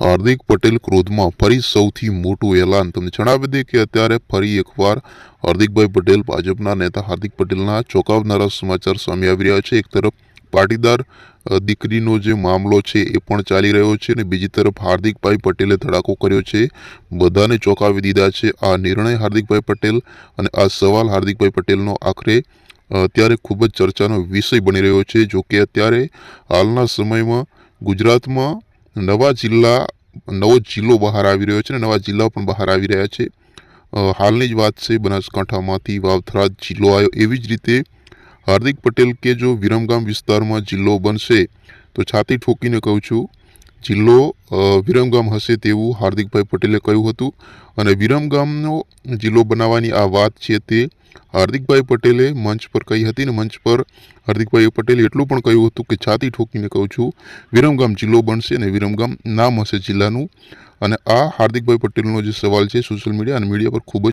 હાર્દિક પટેલ ક્રોધમાં ફરી સૌથી મોટું એલાન. તમને જણાવી દે કે અત્યારે ફરી એકવાર હાર્દિકભાઈ પટેલ ભાજપના નેતા હાર્દિક પટેલના ચોંકાવનારા સમાચાર સામે આવી રહ્યા છે. એક તરફ પાટીદાર દીકરીનો જે મામલો છે એ પણ ચાલી રહ્યો છે અને બીજી તરફ હાર્દિકભાઈ પટેલે ધડાકો કર્યો છે. બધાને ચોંકાવી દીધા છે. આ નિર્ણય હાર્દિકભાઈ પટેલ અને આ સવાલ હાર્દિકભાઈ પટેલનો આખરે અત્યારે ખૂબ જ ચર્ચાનો વિષય બની રહ્યો છે. જો કે અત્યારે હાલના સમયમાં ગુજરાતમાં નવા જિલ્લા નવો જિલ્લો બહાર આવી રહ્યો છે અને નવા જિલ્લાઓ પણ બહાર આવી રહ્યા છે. હાલની જ વાત છે બનાસકાંઠામાંથી વાવથરા જિલ્લો આવ્યો. એવી જ રીતે હાર્દિક પટેલ કે જો વિરમગામ વિસ્તારમાં જિલ્લો બનશે તો છાતી ઠોકીને કહું છું જિલ્લો વિરમગામ હશે તેવું હાર્દિકભાઈ પટેલે કહ્યું હતું. અને વિરમગામનો જિલ્લો બનાવવાની આ વાત છે તે હાર્દિકભાઈ પટેલે મંચ પર કહી હતી ને મંચ પર હાર્દિકભાઈ પટેલે એટલું પણ કહ્યું હતું કે છાતી ઠોકીને કહું છું, વિરમગામ જિલ્લો બનશે અને વિરમગામ નામ હશે જિલ્લાનું. અને આ હાર્દિકભાઈ પટેલનો જે સવાલ છે સોશિયલ મીડિયા અને મીડિયા પર ખૂબ જ